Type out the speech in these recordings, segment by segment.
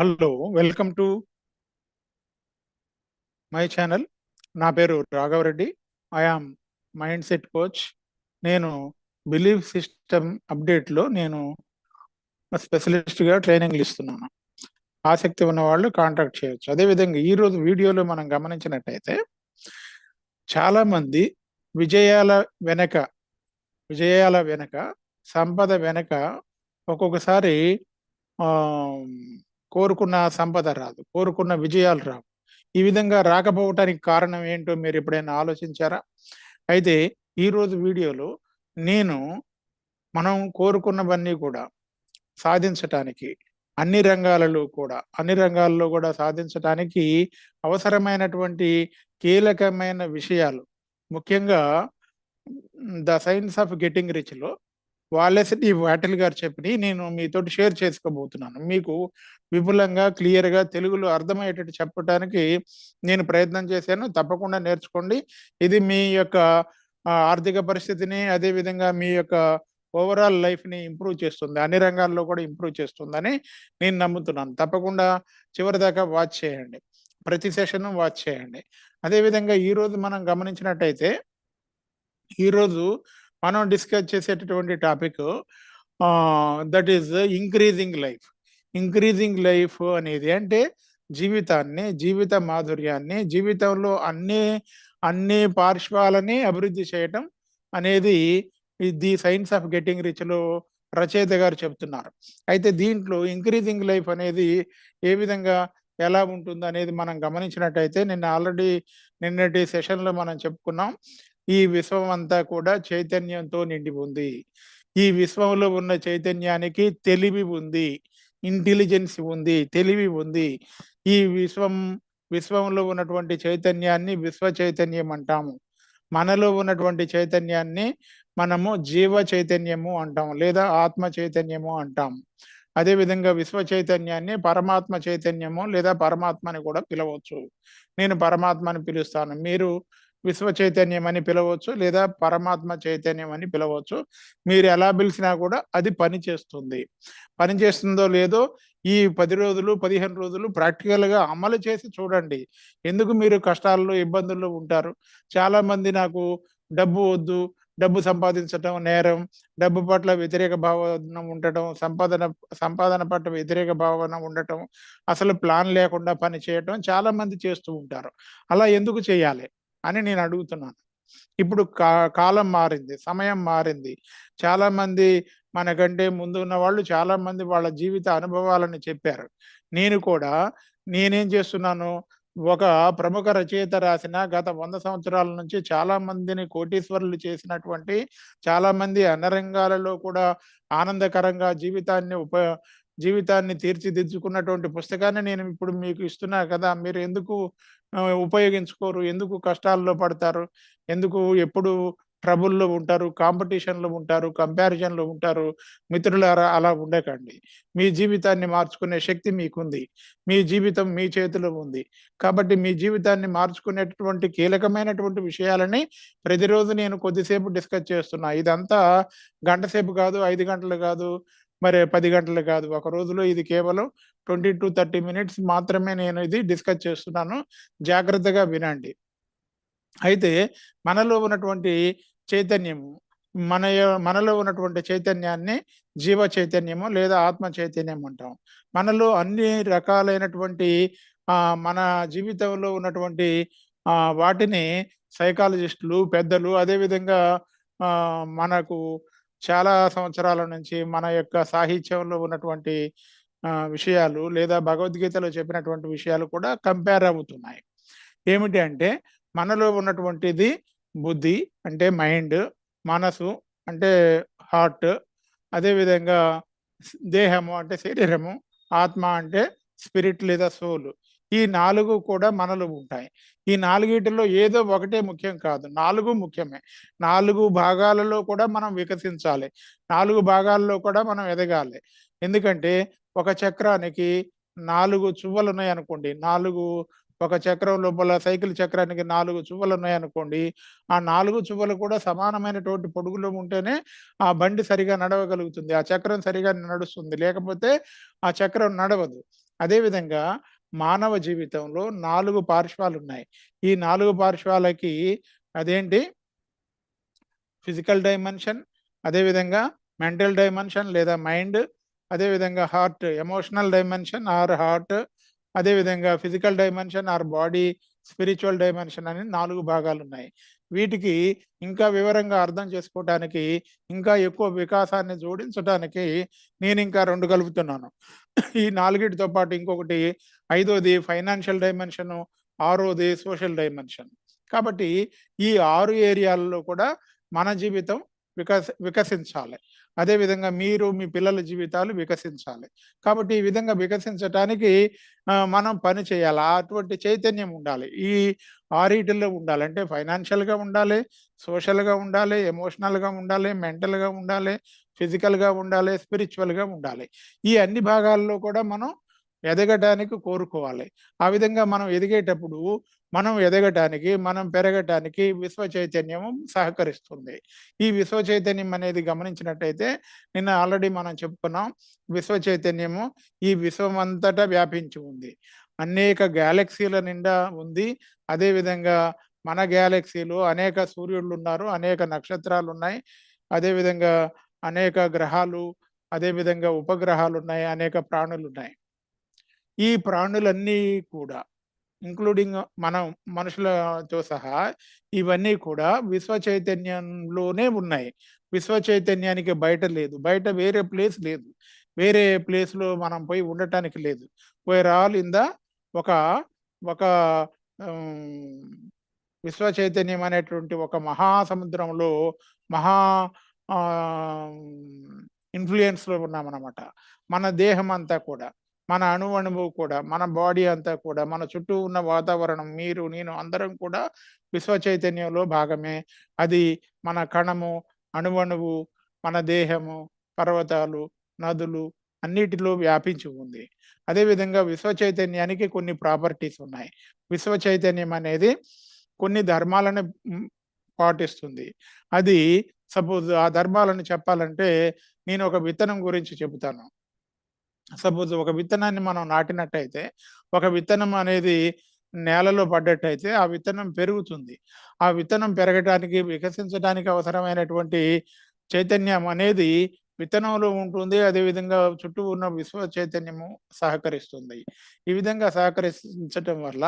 Hello welcome to my channel. నా పేరు Raghava Reddy I am mind set coach. నేను belief system అప్డేట్లో నేను స్పెషలిస్ట్గా ట్రైనింగ్లు ఇస్తున్నాను. ఆసక్తి ఉన్న వాళ్ళు కాంటాక్ట్ చేయొచ్చు. అదేవిధంగా ఈరోజు వీడియోలో మనం గమనించినట్టయితే చాలామంది విజయాల వెనక విజయాల వెనక సంపద వెనక ఒక్కొక్కసారి కోరుకున్న సంపద రాదు కోరుకున్న విజయాలు రావు. ఈ విధంగా రాకపోవటానికి కారణం ఏంటో మీరు ఎప్పుడైనా ఆలోచించారా? అయితే ఈరోజు వీడియోలో నేను మనం కోరుకున్నవన్నీ కూడా సాధించటానికి అన్ని రంగాలలో కూడా అన్ని రంగాల్లో కూడా సాధించటానికి అవసరమైనటువంటి కీలకమైన విషయాలు ముఖ్యంగా ద సైన్స్ ఆఫ్ గెటింగ్ రిచ్లో లో ఈ వాటిల్ గారు చెప్పి నేను మీతోటి షేర్ చేసుకోబోతున్నాను. మీకు విపులంగా క్లియర్గా తెలుగులో అర్థమయ్యేటట్టు చెప్పడానికి నేను ప్రయత్నం చేశాను. తప్పకుండా నేర్చుకోండి. ఇది మీ యొక్క ఆర్థిక పరిస్థితిని అదే విధంగా మీ యొక్క ఓవరాల్ లైఫ్ని ఇంప్రూవ్ చేస్తుంది. అన్ని రంగాల్లో కూడా ఇంప్రూవ్ చేస్తుందని నేను నమ్ముతున్నాను. తప్పకుండా చివరి దాకా వాచ్ చేయండి. ప్రతి సెషన్ వాచ్ చేయండి. అదేవిధంగా ఈరోజు మనం గమనించినట్టయితే ఈరోజు మనం డిస్కస్ చేసేటటువంటి topic that is increasing life increasing life అనేది అంటే జీవితాన్ని జీవిత మాధుర్యాన్ని జీవితంలో అన్ని అన్ని పార్శ్వాలని అభివృద్ధి చేయటం అనేది ది సైన్స్ ఆఫ్ గెటింగ్ రిచ్లో రచయిత గారు చెప్తున్నారు. అయితే దీంట్లో ఇంక్రీజింగ్ లైఫ్ అనేది ఏ విధంగా ఎలా ఉంటుంది అనేది మనం గమనించినట్టయితే నిన్న ఆల్రెడీ నిన్నటి సెషన్లో మనం చెప్పుకున్నాం. ఈ విశ్వం అంతా కూడా చైతన్యంతో నిండి ఉంది. ఈ విశ్వంలో ఉన్న చైతన్యానికి తెలివి ఉంది. ఇంటెలిజెన్స్ ఉంది. తెలివి ఉంది. ఈ విశ్వం విశ్వంలో ఉన్నటువంటి చైతన్యాన్ని విశ్వ చైతన్యం అంటాము. మనలో ఉన్నటువంటి చైతన్యాన్ని మనము జీవ చైతన్యము అంటాం లేదా ఆత్మ చైతన్యము అంటాం. అదే విధంగా విశ్వ చైతన్యాన్ని పరమాత్మ చైతన్యము లేదా పరమాత్మ అని కూడా పిలవచ్చు. నేను పరమాత్మ అని పిలుస్తాను. మీరు విశ్వ చైతన్యం అని పిలవచ్చు లేదా పరమాత్మ చైతన్యం అని పిలవచ్చు. మీరు ఎలా పిలిచినా కూడా అది పని చేస్తుంది. పని చేస్తుందో లేదో ఈ పది రోజులు పదిహేను రోజులు ప్రాక్టికల్గా అమలు చేసి చూడండి. ఎందుకు మీరు కష్టాల్లో ఇబ్బందుల్లో ఉంటారు? చాలామంది నాకు డబ్బు వద్దు డబ్బు సంపాదించటం నేరం డబ్బు పట్ల వ్యతిరేక భావన ఉండటం సంపాదన సంపాదన పట్ల వ్యతిరేక భావన ఉండటం అసలు ప్లాన్ లేకుండా పని చేయటం చాలా మంది చేస్తూ ఉంటారు. అలా ఎందుకు చేయాలి? అని నేను అడుగుతున్నాను ఇప్పుడు కా కాలం మారింది సమయం మారింది. చాలా మంది మనకంటే ముందు ఉన్న వాళ్ళు చాలా మంది వాళ్ళ జీవిత అనుభవాలను చెప్పారు. నేను కూడా నేనేం చేస్తున్నాను? ఒక ప్రముఖ రచయిత రాసిన గత వంద సంవత్సరాల నుంచి చాలా మందిని కోటీశ్వరులు చేసినటువంటి చాలా మంది అన్ని రంగాలలో కూడా ఆనందకరంగా జీవితాన్ని ఉప జీవితాన్ని తీర్చిదిద్దుకున్నటువంటి పుస్తకాన్ని నేను ఇప్పుడు మీకు ఇస్తున్నా కదా మీరు ఎందుకు ఉపయోగించుకోరు? ఎందుకు కష్టాల్లో పడతారు? ఎందుకు ఎప్పుడు ట్రబుల్లో ఉంటారు? కాంపిటీషన్లో ఉంటారు? కంపారిజన్లో ఉంటారు? మిత్రులారా అలా ఉండకండి. మీ జీవితాన్ని మార్చుకునే శక్తి మీకుంది. మీ జీవితం మీ చేతిలో ఉంది. కాబట్టి మీ జీవితాన్ని మార్చుకునేటటువంటి కీలకమైనటువంటి విషయాలని ప్రతిరోజు నేను కొద్దిసేపు డిస్కస్ చేస్తున్నా. ఇదంతా గంట సేపు కాదు ఐదు గంటలు కాదు మరి పది గంటలు కాదు. ఒక రోజులో ఇది కేవలం ట్వంటీ టు థర్టీ మినిట్స్ మాత్రమే నేను ఇది డిస్కస్ చేస్తున్నాను. జాగ్రత్తగా వినండి. అయితే మనలో ఉన్నటువంటి చైతన్యము మన మనలో ఉన్నటువంటి చైతన్యాన్ని జీవ చైతన్యము లేదా ఆత్మ చైతన్యం అంటాం. మనలో అన్ని రకాలైనటువంటి మన జీవితంలో ఉన్నటువంటి వాటిని సైకాలజిస్టులు పెద్దలు అదేవిధంగా మనకు చాలా సంవత్సరాల నుంచి మన యొక్క సాహిత్యంలో ఉన్నటువంటి విషయాలు లేదా భగవద్గీతలో చెప్పినటువంటి విషయాలు కూడా కంపేర్ అవుతున్నాయి. ఏమిటి అంటే మనలో ఉన్నటువంటిది బుద్ధి అంటే మైండ్ మనసు అంటే హార్ట్ అదేవిధంగా దేహము అంటే శరీరము ఆత్మ అంటే స్పిరిట్ లేదా సోల్. ఈ నాలుగు కూడా మనలు ఉంటాయి. ఈ నాలుగిటిలో ఏదో ఒకటే ముఖ్యం కాదు. నాలుగు ముఖ్యమే. నాలుగు భాగాలలో కూడా మనం వికసించాలి. నాలుగు భాగాల్లో కూడా మనం ఎదగాలి. ఎందుకంటే ఒక చక్రానికి నాలుగు చువ్వలు ఉన్నాయి అనుకోండి. నాలుగు ఒక చక్రం లోపల సైకిల్ చక్రానికి నాలుగు చువ్వలు ఉన్నాయనుకోండి ఆ నాలుగు చువ్వలు కూడా సమానమైనటువంటి పొడుగులో ఉంటేనే ఆ బండి సరిగా నడవగలుగుతుంది. ఆ చక్రం సరిగా నడుస్తుంది. లేకపోతే ఆ చక్రం నడవదు. అదేవిధంగా మానవ జీవితంలో నాలుగు పార్శ్వాలు ఉన్నాయి ఈ నాలుగు పార్శ్వాలకి అదేంటి? ఫిజికల్ డైమెన్షన్ అదేవిధంగా మెంటల్ డైమెన్షన్ లేదా మైండ్ అదేవిధంగా heart emotional dimension or heart అదేవిధంగా physical dimension or body spiritual dimension అని నాలుగు భాగాలు ఉన్నాయి వీటికి ఇంకా వివరంగా అర్థం చేసుకోవటానికి ఇంకా ఎక్కువ వికాసాన్ని జోడించడానికి నేను ఇంకా రెండు కలుపుతున్నాను. ఈ నాలుగిటితో పాటు ఇంకొకటి ఐదోది ఫైనాన్షియల్ డైమెన్షన్ ఆరోది సోషల్ డైమెన్షన్. కాబట్టి ఈ ఆరు ఏరియాలలో కూడా మన జీవితం వికస వికసించాలి. అదేవిధంగా మీరు మీ పిల్లల జీవితాలు వికసించాలి. కాబట్టి ఈ విధంగా వికసించటానికి మనం పని చేయాలి. అటువంటి చైతన్యం ఉండాలి. ఈ ఆరిటిల్లో ఉండాలి. అంటే ఫైనాన్షియల్గా ఉండాలి సోషల్గా ఉండాలి ఎమోషనల్గా ఉండాలి మెంటల్గా ఉండాలి ఫిజికల్గా ఉండాలి స్పిరిచువల్గా ఉండాలి. ఈ అన్ని భాగాల్లో కూడా మనం ఎదగటానికి కోరుకోవాలి. ఆ విధంగా మనం ఎదిగేటప్పుడు మనం ఎదగటానికి మనం పెరగటానికి విశ్వ చైతన్యము సహకరిస్తుంది. ఈ విశ్వ చైతన్యం అనేది గమనించినట్టయితే నిన్న ఆల్రెడీ మనం చెప్పుకున్నాం విశ్వ చైతన్యము ఈ విశ్వం అంతటా వ్యాపించి ఉంది. అనేక గ్యాలక్సీల నిండా ఉంది. అదేవిధంగా మన గ్యాలక్సీలో అనేక సూర్యుళ్ళు ఉన్నారు అనేక నక్షత్రాలు ఉన్నాయి. అదేవిధంగా అనేక గ్రహాలు అదేవిధంగా ఉపగ్రహాలు ఉన్నాయి అనేక ప్రాణులు ఉన్నాయి. ఈ ప్రాణులన్నీ కూడా ఇంక్లూడింగ్ మనం మనుషులతో సహా ఇవన్నీ కూడా విశ్వ చైతన్యంలోనే ఉన్నాయి. విశ్వ చైతన్యానికి బయట లేదు. బయట వేరే ప్లేస్ లేదు. వేరే ప్లేస్లో మనం పోయి ఉండటానికి లేదు. వేర్ ఆల్ ఇన్ ద ఒక ఒక విశ్వ చైతన్యం అనేటువంటి ఒక మహాసముద్రంలో మహా ఇన్ఫ్లుయెన్స్లో ఉన్నామన్నమాట. మన దేహం అంతా కూడా. మన అణువు కూడా మన బాడీ అంతా కూడా మన చుట్టూ ఉన్న వాతావరణం మీరు నేను అందరం కూడా విశ్వ చైతన్యంలో భాగమే. అది మన కణము అణువణువు మన దేహము పర్వతాలు నదులు అన్నిటిలో వ్యాపించి ఉంది. అదేవిధంగా విశ్వ చైతన్యానికి కొన్ని ప్రాపర్టీస్ ఉన్నాయి. విశ్వ చైతన్యం అనేది కొన్ని ధర్మాలను పాటిస్తుంది. అది సపోజ్ ఆ ధర్మాలను చెప్పాలంటే నేను ఒక విత్తనం గురించి చెబుతాను. సపోజ్ ఒక విత్తనాన్ని మనం నాటినట్టయితే ఒక విత్తనం అనేది నేలలో పడ్డట్టయితే ఆ విత్తనం పెరుగుతుంది. ఆ విత్తనం పెరగటానికి వికసించడానికి అవసరమైనటువంటి చైతన్యం అనేది విత్తనంలో ఉంటుంది. అదేవిధంగా చుట్టూ ఉన్న విశ్వ చైతన్యము సహకరిస్తుంది. ఈ విధంగా సహకరించటం వల్ల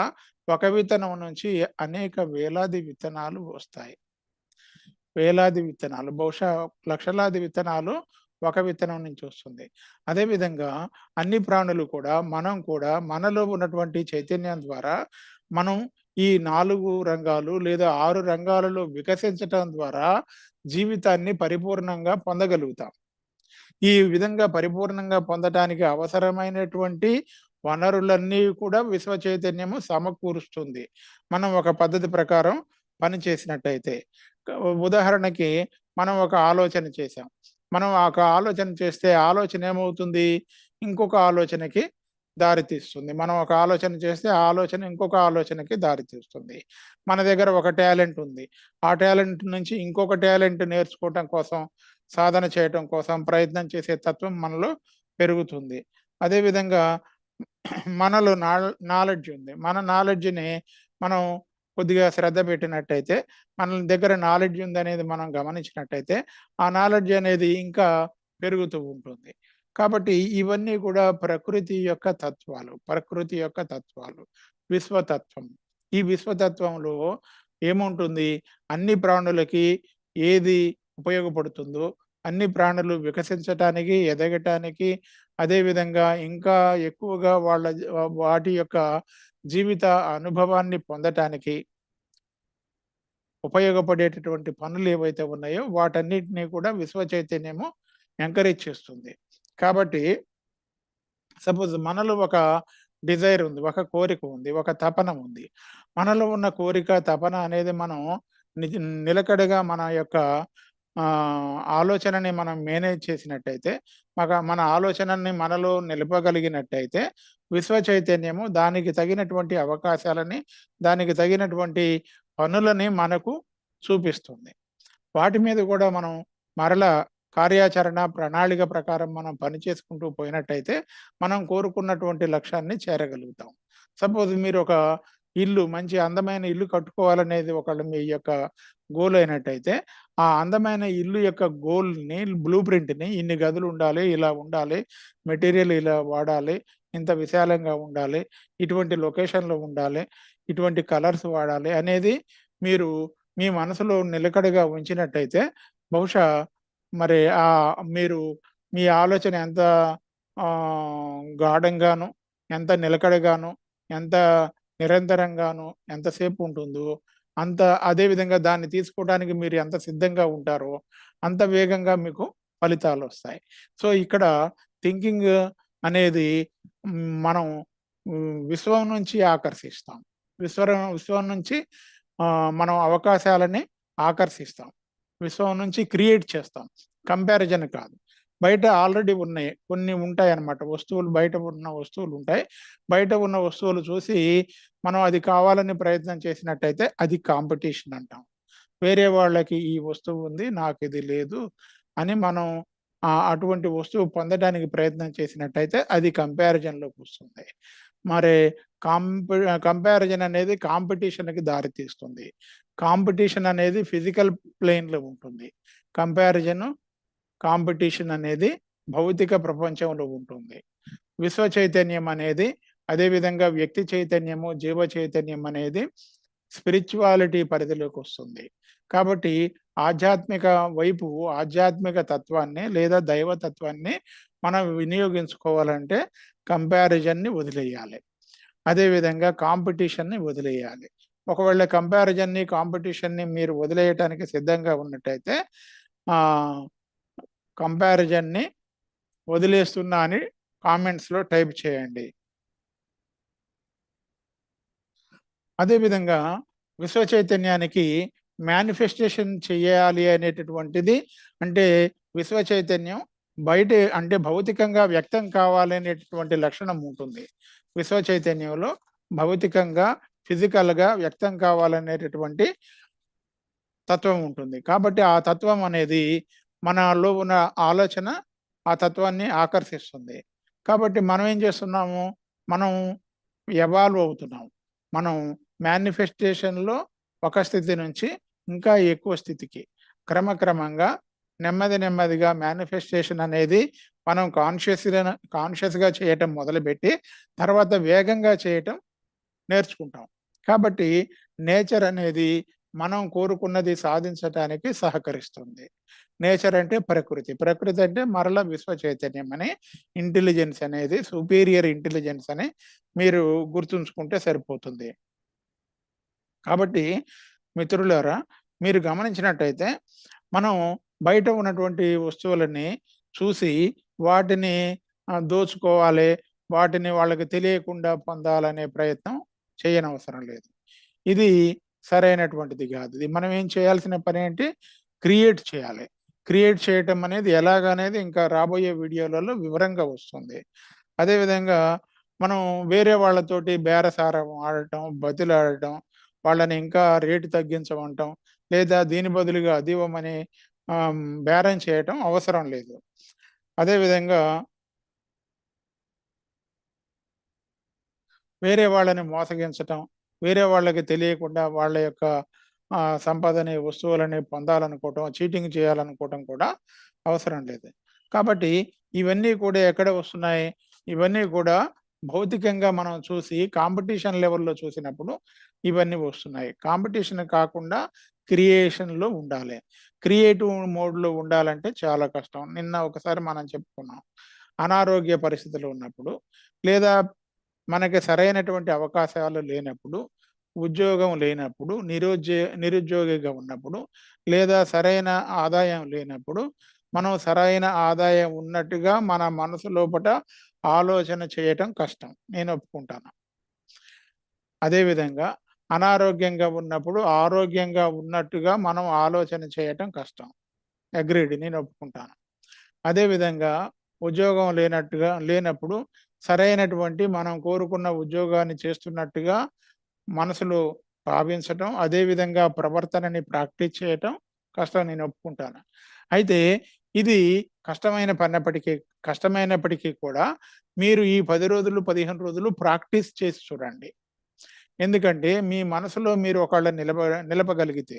ఒక విత్తనం నుంచి అనేక వేలాది విత్తనాలు వస్తాయి. వేలాది విత్తనాలు బహుశా లక్షలాది విత్తనాలు ఒక విత్తనం నుంచి వస్తుంది. అదేవిధంగా అన్ని ప్రాణులు కూడా మనం కూడా మనలో ఉన్నటువంటి చైతన్యం ద్వారా మనం ఈ నాలుగు రంగాలు లేదా ఆరు రంగాలలో వికసించటం ద్వారా జీవితాన్ని పరిపూర్ణంగా పొందగలుగుతాం. ఈ విధంగా పరిపూర్ణంగా పొందటానికి అవసరమైనటువంటి వనరులన్నీ కూడా విశ్వ చైతన్యము సమకూరుస్తుంది. మనం ఒక పద్ధతి ప్రకారం పని చేసినట్టయితే. ఉదాహరణకి మనం ఒక ఆలోచన చేసాం మనం ఒక ఆలోచన చేస్తే ఆలోచన ఏమవుతుంది? ఇంకొక ఆలోచనకి దారితీస్తుంది మనం ఒక ఆలోచన చేస్తే ఆ ఆలోచన ఇంకొక ఆలోచనకి దారితీస్తుంది మన దగ్గర ఒక టాలెంట్ ఉంది. ఆ టాలెంట్ నుంచి ఇంకొక టాలెంట్ నేర్చుకోవటం కోసం సాధన చేయటం కోసం ప్రయత్నం చేసే తత్వం మనలో పెరుగుతుంది. అదేవిధంగా మనలో నా నాలెడ్జ్ ఉంది. మన నాలెడ్జ్ని మనం కొద్దిగా శ్రద్ధ పెట్టినట్టయితే మన దగ్గర నాలెడ్జ్ ఉందనేది మనం గమనించినట్టయితే ఆ నాలెడ్జ్ అనేది ఇంకా పెరుగుతూ ఉంటుంది. కాబట్టి ఇవన్నీ కూడా ప్రకృతి యొక్క తత్వాలు ప్రకృతి యొక్క తత్వాలు విశ్వతత్వం. ఈ విశ్వతత్వంలో ఏముంటుంది? అన్ని ప్రాణులకి ఏది ఉపయోగపడుతుందో అన్ని ప్రాణులు వికసించటానికి ఎదగటానికి అదేవిధంగా ఇంకా ఎక్కువగా వాళ్ళ వాటి యొక్క జీవిత అనుభవాన్ని పొందటానికి ఉపయోగపడేటటువంటి పనులు ఏవైతే ఉన్నాయో వాటన్నిటినీ కూడా విశ్వ చైతన్యము ఎంకరేజ్ చేస్తుంది. కాబట్టి సపోజ్ మనలో ఒక డిజైర్ ఉంది ఒక కోరిక ఉంది ఒక తపన ఉంది. మనలో ఉన్న కోరిక తపన అనేది మనం నిలకడగా మన యొక్క ఆలోచనని మనం మేనేజ్ చేసినట్టయితే మగ మన ఆలోచనని మనలో నిలపగలిగినట్టయితే విశ్వ చైతన్యము దానికి తగినటువంటి అవకాశాలని దానికి తగినటువంటి పనులని మనకు చూపిస్తుంది. వాటి మీద కూడా మనం మరలా కార్యాచరణ ప్రణాళిక ప్రకారం మనం పని చేసుకుంటూ పోయినట్టయితే మనం కోరుకున్నటువంటి లక్ష్యాన్ని చేరగలుగుతాం. సపోజ్ మీరు ఒక ఇల్లు మంచి అందమైన ఇల్లు కట్టుకోవాలనేది ఒకళ్ళు మీ యొక్క గోల్ అయినట్టయితే ఆ అందమైన ఇల్లు యొక్క గోల్ని బ్లూ ప్రింట్ని ఇన్ని గదులు ఉండాలి ఇలా ఉండాలి మెటీరియల్ ఇలా వాడాలి ఇంత విశాలంగా ఉండాలి ఇటువంటి లొకేషన్లో ఉండాలి ఇటువంటి కలర్స్ వాడాలి అనేది మీరు మీ మనసులో నిలకడగా ఉంచినట్టయితే బహుశా మరి ఆ మీరు మీ ఆలోచన ఎంత గాఢంగాను ఎంత నిలకడగాను ఎంత నిరంతరంగాను ఎంతసేపు ఉంటుందో అంత అదే విధంగా దాన్ని తీసుకోవడానికి మీరు ఎంత సిద్ధంగా ఉంటారో అంత వేగంగా మీకు ఫలితాలు వస్తాయి. సో ఇక్కడ థింకింగ్ అనేది మనం విశ్వం నుంచి ఆకర్షిస్తాం. విశ్వ విశ్వం నుంచి మనం అవకాశాలని ఆకర్షిస్తాం. విశ్వం నుంచి క్రియేట్ చేస్తాం. కంపారిజన్ కాదు. బయట ఆల్రెడీ ఉన్నాయి. కొన్ని ఉంటాయి అన్నమాట వస్తువులు బయట ఉన్న వస్తువులు ఉంటాయి. బయట ఉన్న వస్తువులు చూసి మనం అది కావాలని ప్రయత్నం చేసినట్టయితే అది కాంపిటీషన్ అంటాం. వేరే వాళ్ళకి ఈ వస్తువు ఉంది నాకు ఇది లేదు అని మనం అటువంటి వస్తువు పొందడానికి ప్రయత్నం చేసినట్టయితే అది కంపారిజన్లోకి వస్తుంది. మరి కాంపి కంపారిజన్ అనేది కాంపిటీషన్కి దారితీస్తుంది కాంపిటీషన్ అనేది ఫిజికల్ ప్లేన్లో ఉంటుంది. కంపారిజన్ కాంపిటీషన్ అనేది భౌతిక ప్రపంచంలో ఉంటుంది. విశ్వ చైతన్యం అనేది అదేవిధంగా వ్యక్తి చైతన్యము జీవ చైతన్యం అనేది స్పిరిచువాలిటీ పరిధిలోకి వస్తుంది. కాబట్టి ఆధ్యాత్మిక వైపు ఆధ్యాత్మిక తత్వాన్ని లేదా దైవతత్వాన్ని మనం వినియోగించుకోవాలంటే కంపారిజన్ని వదిలేయాలి. అదేవిధంగా కాంపిటీషన్ని వదిలేయాలి. ఒకవేళ కంపారిజన్ని కాంపిటీషన్ని మీరు వదిలేయటానికి సిద్ధంగా ఉన్నట్టయితే కంపారిజన్ని వదిలేస్తున్నా అని కామెంట్స్లో టైప్ చేయండి. అదేవిధంగా విశ్వ చైతన్యానికి మేనిఫెస్టేషన్ చేయాలి అనేటటువంటిది అంటే విశ్వ చైతన్యం బయట అంటే భౌతికంగా వ్యక్తం కావాలనేటటువంటి లక్షణం ఉంటుంది. విశ్వ చైతన్యంలో భౌతికంగా ఫిజికల్గా వ్యక్తం కావాలనేటటువంటి తత్వం ఉంటుంది. కాబట్టి ఆ తత్వం అనేది మనలో ఉన్న ఆలోచన ఆ తత్వాన్ని ఆకర్షిస్తుంది. కాబట్టి మనం ఏం చేస్తున్నాము? మనం ఎవాల్వ్ అవుతున్నాం. మనం మేనిఫెస్టేషన్లో ఒక స్థితి నుంచి ఇంకా ఎక్కువ స్థితికి. క్రమక్రమంగా నెమ్మది నెమ్మదిగా మేనిఫెస్టేషన్ అనేది మనం కాన్షియస్గా కాన్షియస్గా చేయటం మొదలుపెట్టి తర్వాత వేగంగా చేయటం నేర్చుకుంటాం. కాబట్టి నేచర్ అనేది మనం కోరుకున్నది సాధించటానికి సహకరిస్తుంది. నేచర్ అంటే ప్రకృతి. ప్రకృతి అంటే మరల విశ్వ చైతన్యం అని ఇంటెలిజెన్స్ అనేది సుపీరియర్ ఇంటెలిజెన్స్ అని మీరు గుర్తుంచుకుంటే సరిపోతుంది. కాబట్టి మిత్రులారా మీరు గమనించినట్టయితే మనం బయట ఉన్నటువంటి వస్తువులని చూసి వాటిని దోచుకోవాలి వాటిని వాళ్ళకి తెలియకుండా పొందాలనే ప్రయత్నం చేయనవసరం లేదు. ఇది సరైనటువంటిది కాదు. ఇది మనం ఏం చేయాల్సిన పని ఏంటి? క్రియేట్ చేయాలి. క్రియేట్ చేయటం అనేది ఎలాగనేది ఇంకా రాబోయే వీడియోలలో వివరంగా వస్తుంది. అదేవిధంగా మనం వేరే వాళ్ళతోటి బేరసారం ఆడటం బతిలాడటం వాళ్ళని ఇంకా రేటు తగ్గించమంటాం లేదా దీని బదులుగా అది ఇవ్వమని బేరం చేయటం అవసరం లేదు. అదేవిధంగా వేరే వాళ్ళని మోసగించటం వేరే వాళ్ళకి తెలియకుండా వాళ్ళ యొక్క సంపదని వస్తువులని పొందాలనుకోవటం చీటింగ్ చేయాలనుకోవటం కూడా అవసరం లేదు. కాబట్టి ఇవన్నీ కూడా ఎక్కడ వస్తున్నాయి? ఇవన్నీ కూడా భౌతికంగా మనం చూసి కాంపిటీషన్ లెవెల్లో చూసినప్పుడు ఇవన్నీ వస్తున్నాయి. కాంపిటీషన్ కాకుండా క్రియేషన్లో ఉండాలి. క్రియేటివ్ మోడ్లో ఉండాలంటే చాలా కష్టం. నిన్న ఒకసారి మనం చెప్పుకున్నాం. అనారోగ్య పరిస్థితులు ఉన్నప్పుడు లేదా మనకి సరైనటువంటి అవకాశాలు లేనప్పుడు ఉద్యోగం లేనప్పుడు నిరుద్యో నిరుద్యోగిగా ఉన్నప్పుడు లేదా సరైన ఆదాయం లేనప్పుడు మనం సరైన ఆదాయం ఉన్నట్టుగా మన మనసు లోపల ఆలోచన చేయటం కష్టం. నేను ఒప్పుకుంటాను. అదేవిధంగా అనారోగ్యంగా ఉన్నప్పుడు ఆరోగ్యంగా ఉన్నట్టుగా మనం ఆలోచన చేయటం కష్టం. అగ్రీడ్. నేను ఒప్పుకుంటాను. అదేవిధంగా ఉద్యోగం లేనట్టుగా లేనప్పుడు సరైనటువంటి మనం కోరుకున్న ఉద్యోగాన్ని చేస్తున్నట్టుగా మనసులో భావించటం అదేవిధంగా ప్రవర్తనని ప్రాక్టీస్ చేయటం కష్టం నేను ఒప్పుకుంటాను. అయితే ఇది కష్టమైన పన్నప్పటికీ కష్టమైనప్పటికీ కూడా మీరు ఈ పది రోజులు పదిహేను రోజులు ప్రాక్టీస్ చేసి చూడండి. ఎందుకంటే మీ మనసులో మీరు ఒకళ్ళ నిలబ నిలపగలిగితే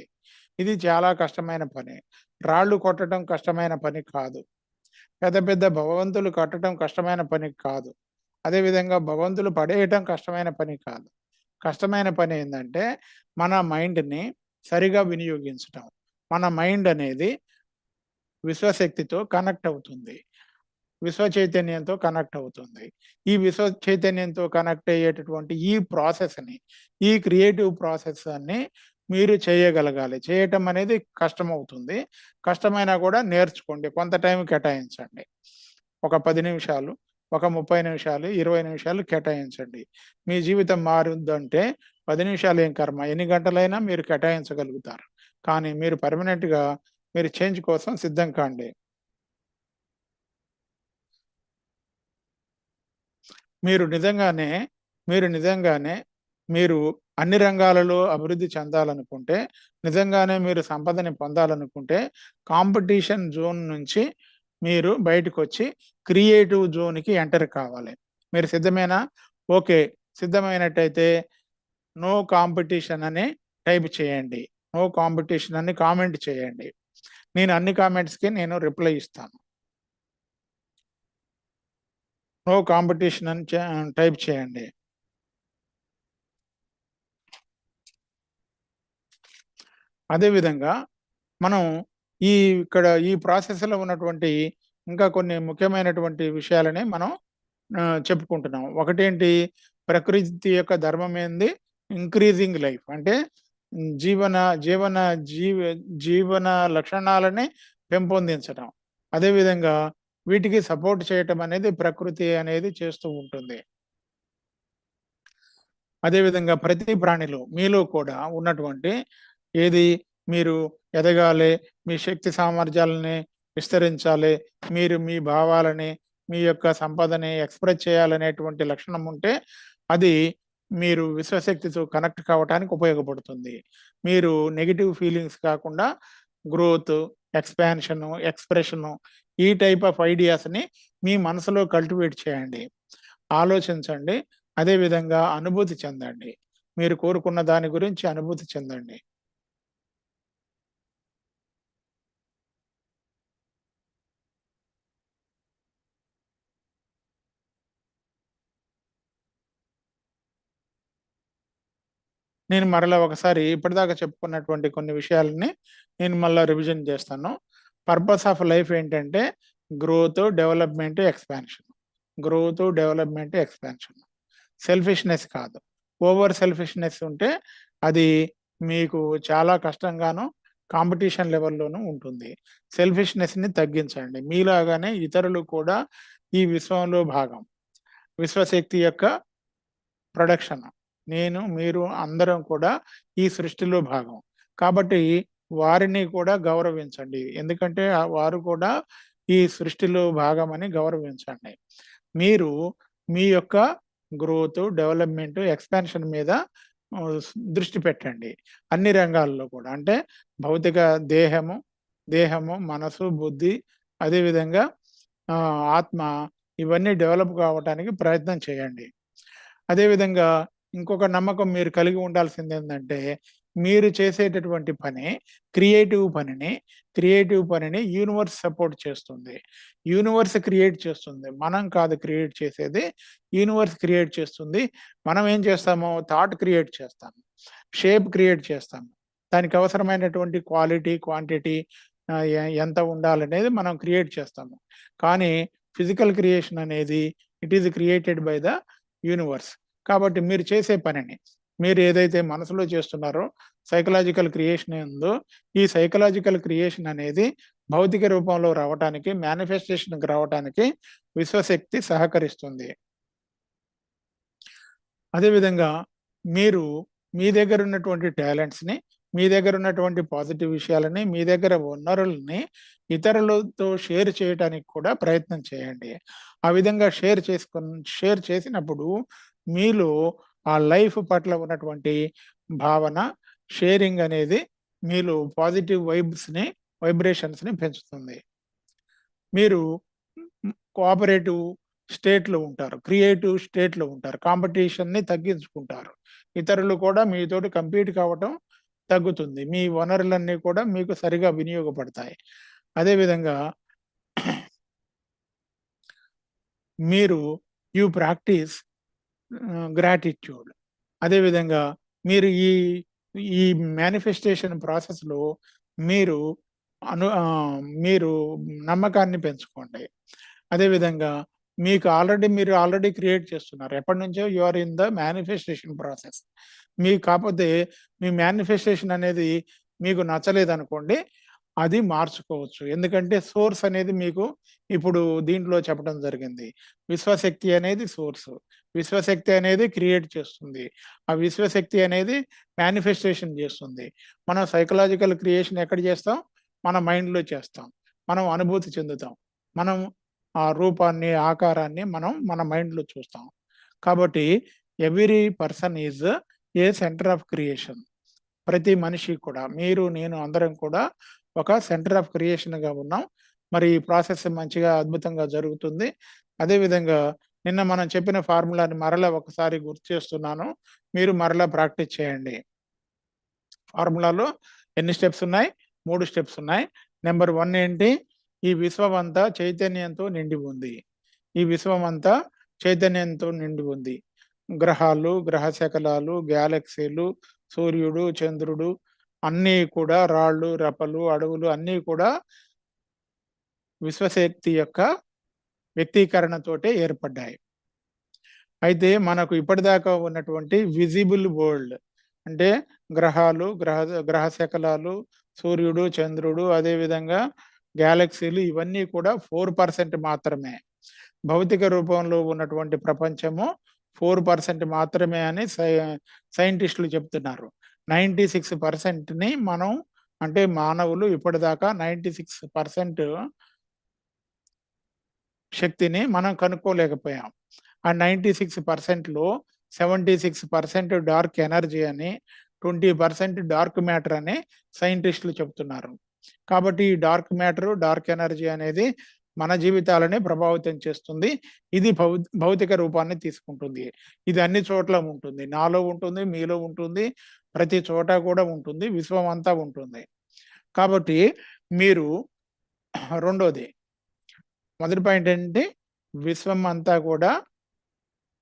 ఇది చాలా కష్టమైన పని. రాళ్ళు కొట్టడం కష్టమైన పని కాదు. పెద్ద పెద్ద భగవంతులు కట్టడం కష్టమైన పని కాదు. అదేవిధంగా భగవంతులు పడేయటం కష్టమైన పని కాదు. కష్టమైన పని ఏంటంటే మన మైండ్ని సరిగా వినియోగించటం. మన మైండ్ అనేది విశ్వశక్తితో కనెక్ట్ అవుతుంది. విశ్వ చైతన్యంతో కనెక్ట్ అవుతుంది. ఈ విశ్వ చైతన్యంతో కనెక్ట్ అయ్యేటటువంటి ఈ ప్రాసెస్ని ఈ క్రియేటివ్ ప్రాసెస్ అన్ని మీరు చేయగలగాలి. చేయటం అనేది కష్టం అవుతుంది కష్టమైనా కూడా నేర్చుకోండి. కొంత టైం కేటాయించండి. ఒక పది నిమిషాలు ఒక ముప్పై నిమిషాలు ఇరవై నిమిషాలు కేటాయించండి. మీ జీవితం మారుద్దంటే పది నిమిషాలు ఏం కర్మ? ఎన్ని గంటలైనా మీరు కేటాయించగలుగుతారు. కానీ మీరు పర్మనెంట్గా మీరు చేంజ్ కోసం సిద్ధం కాండి. మీరు నిజంగానే మీరు నిజంగానే మీరు అన్ని రంగాలలో అభివృద్ధి చెందాలనుకుంటే నిజంగానే మీరు సంపదని పొందాలనుకుంటే కాంపిటీషన్ జోన్ నుంచి మీరు బయటకు వచ్చి క్రియేటివ్ జోన్కి ఎంటర్ కావాలి. మీరు సిద్ధమేనా? ఓకే. సిద్ధమైనట్టయితే నో కాంపిటీషన్ అని టైప్ చేయండి. నో కాంపిటీషన్ అని కామెంట్ చేయండి. నేను అన్ని కామెంట్స్కి నేను రిప్లై ఇస్తాను. నో కాంపిటీషన్ అని టైప్ చేయండి. అదేవిధంగా మనం ఈ ఇక్కడ ఈ ప్రాసెస్లో ఉన్నటువంటి ఇంకా కొన్ని ముఖ్యమైనటువంటి విషయాలని మనం చెప్పుకుంటున్నాం ఒకటేంటి? ప్రకృతి యొక్క ధర్మం ఏంది? Increasing life. అంటే జీవన జీవన జీవ జీవన లక్షణాలని పెంపొందించడం అదేవిధంగా వీటికి సపోర్ట్ చేయటం అనేది ప్రకృతి అనేది చేస్తూ ఉంటుంది. అదేవిధంగా ప్రతి ప్రాణిలో మీలో కూడా ఉన్నటువంటి ఏది మీరు ఎదగాలి మీ శక్తి సామర్థ్యాలని విస్తరించాలి. మీరు మీ భావాలని మీ యొక్క సంపదని ఎక్స్ప్రెస్ చేయాలనేటువంటి లక్షణం ఉంటే అది మీరు విశ్వశక్తితో కనెక్ట్ కావడానికి ఉపయోగపడుతుంది. మీరు నెగిటివ్ ఫీలింగ్స్ కాకుండా గ్రోత్ ఎక్స్పాన్షను ఎక్స్ప్రెషను ఈ టైప్ ఆఫ్ ఐడియాస్ని మీ మనసులో కల్టివేట్ చేయండి. ఆలోచించండి. అదేవిధంగా అనుభూతి చెందండి. మీరు కోరుకున్న దాని గురించి అనుభూతి చెందండి. నేను మరలా ఒకసారి ఇప్పటిదాకా చెప్పుకున్నటువంటి కొన్ని విషయాలని నేను మళ్ళీ రివిజన్ చేస్తాను. పర్పస్ ఆఫ్ లైఫ్ ఏంటంటే growth development expansion growth development expansion selfishness కాదు. ఓవర్ సెల్ఫిష్నెస్ ఉంటే అది మీకు చాలా కష్టంగాను కాంపిటీషన్ లెవెల్లోనూ ఉంటుంది. సెల్ఫిష్నెస్ని తగ్గించండి. మీలాగానే ఇతరులు కూడా ఈ విశ్వంలో భాగం. విశ్వశక్తి యొక్క ప్రొడక్షన్ నేను మీరు అందరం కూడా ఈ సృష్టిలో భాగం. కాబట్టి వారిని కూడా గౌరవించండి. ఎందుకంటే వారు కూడా ఈ సృష్టిలో భాగమని గౌరవించండి. మీరు మీ యొక్క గ్రోత్ డెవలప్మెంట్ ఎక్స్పాన్షన్ మీద దృష్టి పెట్టండి. అన్ని రంగాల్లో కూడా. అంటే భౌతిక దేహము దేహము మనసు బుద్ధి అదేవిధంగా ఆత్మ ఇవన్నీ డెవలప్ కావటానికి ప్రయత్నం చేయండి. అదేవిధంగా ఇంకొక నమ్మకం మీరు కలిగి ఉండాల్సింది ఏంటంటే మీరు చేసేటటువంటి పని క్రియేటివ్ పనిని క్రియేటివ్ పనిని యూనివర్స్ సపోర్ట్ చేస్తుంది. యూనివర్స్ క్రియేట్ చేస్తుంది. మనం కాదు క్రియేట్ చేసేది. యూనివర్స్ క్రియేట్ చేస్తుంది. మనం ఏం చేస్తాము థాట్ క్రియేట్ చేస్తాము. షేప్ క్రియేట్ చేస్తాము. దానికి అవసరమైనటువంటి క్వాలిటీ క్వాంటిటీ ఎంత ఉండాలనేది మనం క్రియేట్ చేస్తాము. కానీ ఫిజికల్ క్రియేషన్ అనేది it is created by the universe. కాబట్టి మీరు చేసే పనిని మీరు ఏదైతే మనసులో చేస్తున్నారో సైకలాజికల్ క్రియేషన్ ఉందో ఈ సైకలాజికల్ క్రియేషన్ అనేది భౌతిక రూపంలో రావటానికి మేనిఫెస్టేషన్కి రావటానికి విశ్వశక్తి సహకరిస్తుంది. అదేవిధంగా మీరు మీ దగ్గర ఉన్నటువంటి టాలెంట్స్ని మీ దగ్గర ఉన్నటువంటి పాజిటివ్ విషయాలని మీ దగ్గర వనరుల్ని ఇతరులతో షేర్ చేయడానికి కూడా ప్రయత్నం చేయండి. ఆ విధంగా షేర్ చేసుకుని షేర్ చేసినప్పుడు మీలో ఆ లైఫ్ పట్ల ఉన్నటువంటి భావన షేరింగ్ అనేది మీలో పాజిటివ్ వైబ్స్ని వైబ్రేషన్స్ని పెంచుతుంది. మీరు కోఆపరేటివ్ స్టేట్లో ఉంటారు క్రియేటివ్ స్టేట్లో ఉంటారు కాంపిటీషన్ని తగ్గించుకుంటారు. ఇతరులు కూడా మీతోటి కంపీట్ కావటం తగ్గుతుంది. మీ వనరులన్నీ కూడా మీకు సరిగా వినియోగపడతాయి. అదేవిధంగా మీరు యూ ప్రాక్టీస్ గ్రాటిట్యూడ్ అదేవిధంగా మీరు ఈ ఈ మేనిఫెస్టేషన్ ప్రాసెస్లో మీరు అను మీరు నమ్మకాన్ని పెంచుకోండి. అదేవిధంగా మీకు ఆల్రెడీ మీరు ఆల్రెడీ క్రియేట్ చేస్తున్నారు. ఎప్పటి నుంచో you are in the manifestation process మీకు కాకపోతే మీ మేనిఫెస్టేషన్ అనేది మీకు నచ్చలేదు అనుకోండి అది మార్చుకోవచ్చు. ఎందుకంటే సోర్స్ అనేది మీకు ఇప్పుడు దీంట్లో చెప్పడం జరిగింది. విశ్వశక్తి అనేది సోర్స్ విశ్వశక్తి అనేది క్రియేట్ చేస్తుంది. ఆ విశ్వశక్తి అనేది మేనిఫెస్టేషన్ చేస్తుంది. మనం సైకలాజికల్ క్రియేషన్ ఎక్కడ చేస్తాం? మన మైండ్లో చేస్తాం. మనం అనుభూతి చెందుతాం. మనం ఆ రూపాన్ని ఆకారాన్ని మనం మన మైండ్లో చూస్తాం. కాబట్టి every person is a center of creation ప్రతి మనిషి కూడా మీరు నేను అందరం కూడా ఒక సెంటర్ ఆఫ్ క్రియేషన్గా ఉన్నాం. మరి ఈ ప్రాసెస్ మంచిగా అద్భుతంగా జరుగుతుంది. అదేవిధంగా నిన్న మనం చెప్పిన ఫార్ములాని మరలా ఒకసారి గుర్తు చేస్తున్నాను. మీరు మరలా ప్రాక్టీస్ చేయండి. ఫార్ములాలో ఎన్ని స్టెప్స్ ఉన్నాయి? మూడు స్టెప్స్ ఉన్నాయి. నెంబర్ వన్ ఏంటి? ఈ విశ్వం అంతా చైతన్యంతో నిండి ఉంది. ఈ విశ్వం అంతా చైతన్యంతో నిండి ఉంది. గ్రహాలు గ్రహ శకలాలు గ్యాలక్సీలు సూర్యుడు చంద్రుడు అన్నీ కూడా రాళ్ళు రపలు అడవులు అన్నీ కూడా విశ్వశక్తి యొక్క వ్యక్తీకరణతోటే ఏర్పడ్డాయి. అయితే మనకు ఇప్పటిదాకా ఉన్నటువంటి విజిబుల్ వరల్డ్ అంటే గ్రహాలు గ్రహ గ్రహ శకలాలు సూర్యుడు చంద్రుడు అదేవిధంగా గ్యాలక్సీలు ఇవన్నీ కూడా ఫోర్ పర్సెంట్ మాత్రమే. భౌతిక రూపంలో ఉన్నటువంటి ప్రపంచము ఫోర్ పర్సెంట్ మాత్రమే అని సై సైంటిస్టులు చెప్తున్నారు. నైంటీ సిక్స్ పర్సెంట్ని మనం అంటే మానవులు ఇప్పటిదాకా నైంటీ సిక్స్ పర్సెంట్ శక్తిని మనం కనుక్కోలేకపోయాం. ఆ నైంటీ సిక్స్ పర్సెంట్లో seventy six percent dark energy అని ట్వంటీ పర్సెంట్ డార్క్ మ్యాటర్ అని సైంటిస్టులు చెప్తున్నారు. కాబట్టి ఈ డార్క్ మ్యాటర్ డార్క్ ఎనర్జీ అనేది మన జీవితాలని ప్రభావితం చేస్తుంది. ఇది భౌ భౌతిక రూపాన్ని తీసుకుంటుంది. ఇది అన్ని చోట్ల ఉంటుంది. నాలో ఉంటుంది మీలో ఉంటుంది ప్రతి చోట కూడా ఉంటుంది విశ్వం అంతా ఉంటుంది. కాబట్టి మీరు రెండోది మొదటి పాయింట్ ఏంటంటే విశ్వం అంతా కూడా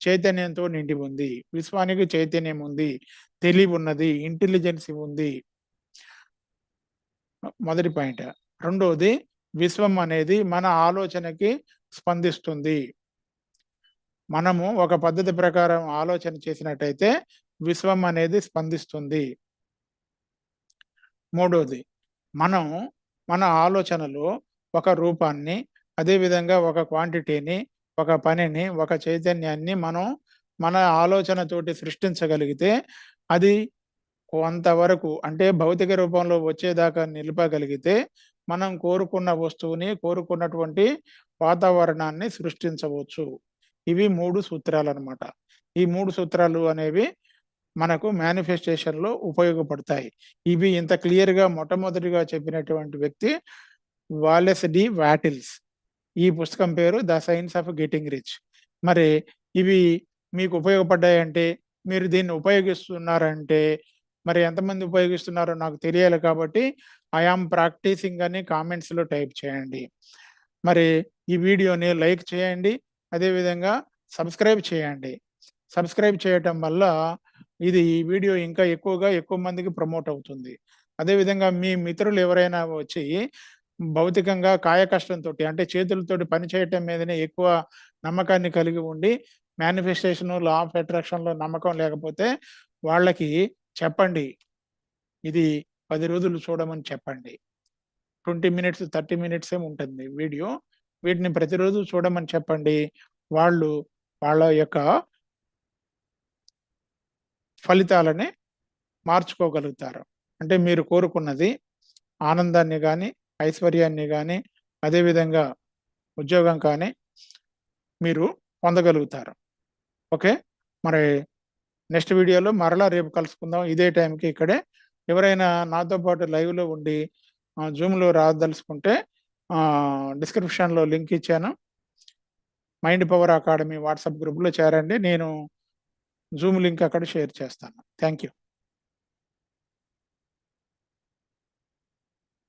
చైతన్యంతో నిండి ఉంది. విశ్వానికి చైతన్యం ఉంది. తెలివి ఉన్నది. ఇంటెలిజెన్స్ ఉంది. మొదటి పాయింట్. రెండవది విశ్వం అనేది మన ఆలోచనకి స్పందిస్తుంది. మనము ఒక పద్ధతి ప్రకారం ఆలోచన చేసినట్టయితే విశ్వం అనేది స్పందిస్తుంది. మూడవది మనం మన ఆలోచనలో ఒక రూపాన్ని అదేవిధంగా ఒక క్వాంటిటీని ఒక పనిని ఒక చైతన్యాన్ని మనం మన ఆలోచనతోటి సృష్టించగలిగితే అది కొంతవరకు అంటే భౌతిక రూపంలో వచ్చేదాకా నిలపగలిగితే మనం కోరుకున్న వస్తువుని కోరుకున్నటువంటి వాతావరణాన్ని సృష్టించవచ్చు. ఇవి మూడు సూత్రాలు అనమాట ఈ మూడు సూత్రాలు అనేవి మనకు మేనిఫెస్టేషన్లో ఉపయోగపడతాయి. ఇవి ఇంత క్లియర్గా మొట్టమొదటిగా చెప్పినటువంటి వ్యక్తి వాలెస్ డి వాటిల్స్. ఈ పుస్తకం పేరు the science of getting rich. మరి ఇవి మీకు ఉపయోగపడ్డాయంటే మీరు దీన్ని ఉపయోగిస్తున్నారంటే మరి ఎంతమంది ఉపయోగిస్తున్నారో నాకు తెలియాలి కాబట్టి ఐఆమ్ ప్రాక్టీసింగ్ అని కామెంట్స్లో టైప్ చేయండి. మరి ఈ వీడియోని లైక్ చేయండి అదేవిధంగా సబ్స్క్రైబ్ చేయండి. సబ్స్క్రైబ్ చేయటం వల్ల ఇది ఈ వీడియో ఇంకా ఎక్కువగా ఎక్కువ మందికి ప్రమోట్ అవుతుంది. అదేవిధంగా మీ మిత్రులు ఎవరైనా వచ్చి భౌతికంగా కాయకష్టంతో అంటే చేతులతోటి పని చేయటం మీదనే ఎక్కువ నమ్మకాన్ని కలిగి ఉండి మేనిఫెస్టేషన్ లా ఆఫ్ అట్రాక్షన్లో నమ్మకం లేకపోతే వాళ్ళకి చెప్పండి. ఇది పది రోజులు చూడమని చెప్పండి. ట్వంటీ మినిట్స్ థర్టీ మినిట్స్ ఏమి ఉంటుంది వీడియో. వీటిని ప్రతిరోజు చూడమని చెప్పండి. వాళ్ళు వాళ్ళ యొక్క ఫలితాలని మార్చుకోగలుగుతారు. అంటే మీరు కోరుకున్నది ఆనందాన్ని కానీ ఐశ్వర్యాన్ని కానీ అదేవిధంగా ఉద్యోగం కానీ మీరు పొందగలుగుతారు. ఓకే? మరి నెక్స్ట్ వీడియోలో మరలా రేపు కలుసుకుందాం. ఇదే టైంకి ఇక్కడే. ఎవరైనా నాతో పాటు లైవ్లో ఉండి జూమ్లో రాదలుచుకుంటే డిస్క్రిప్షన్లో లింక్ ఇచ్చాను. మైండ్ పవర్ అకాడమీ వాట్సాప్ గ్రూప్లో చేరండి. నేను జూమ్ లింక్ అక్కడ షేర్ చేస్తాను. Thank you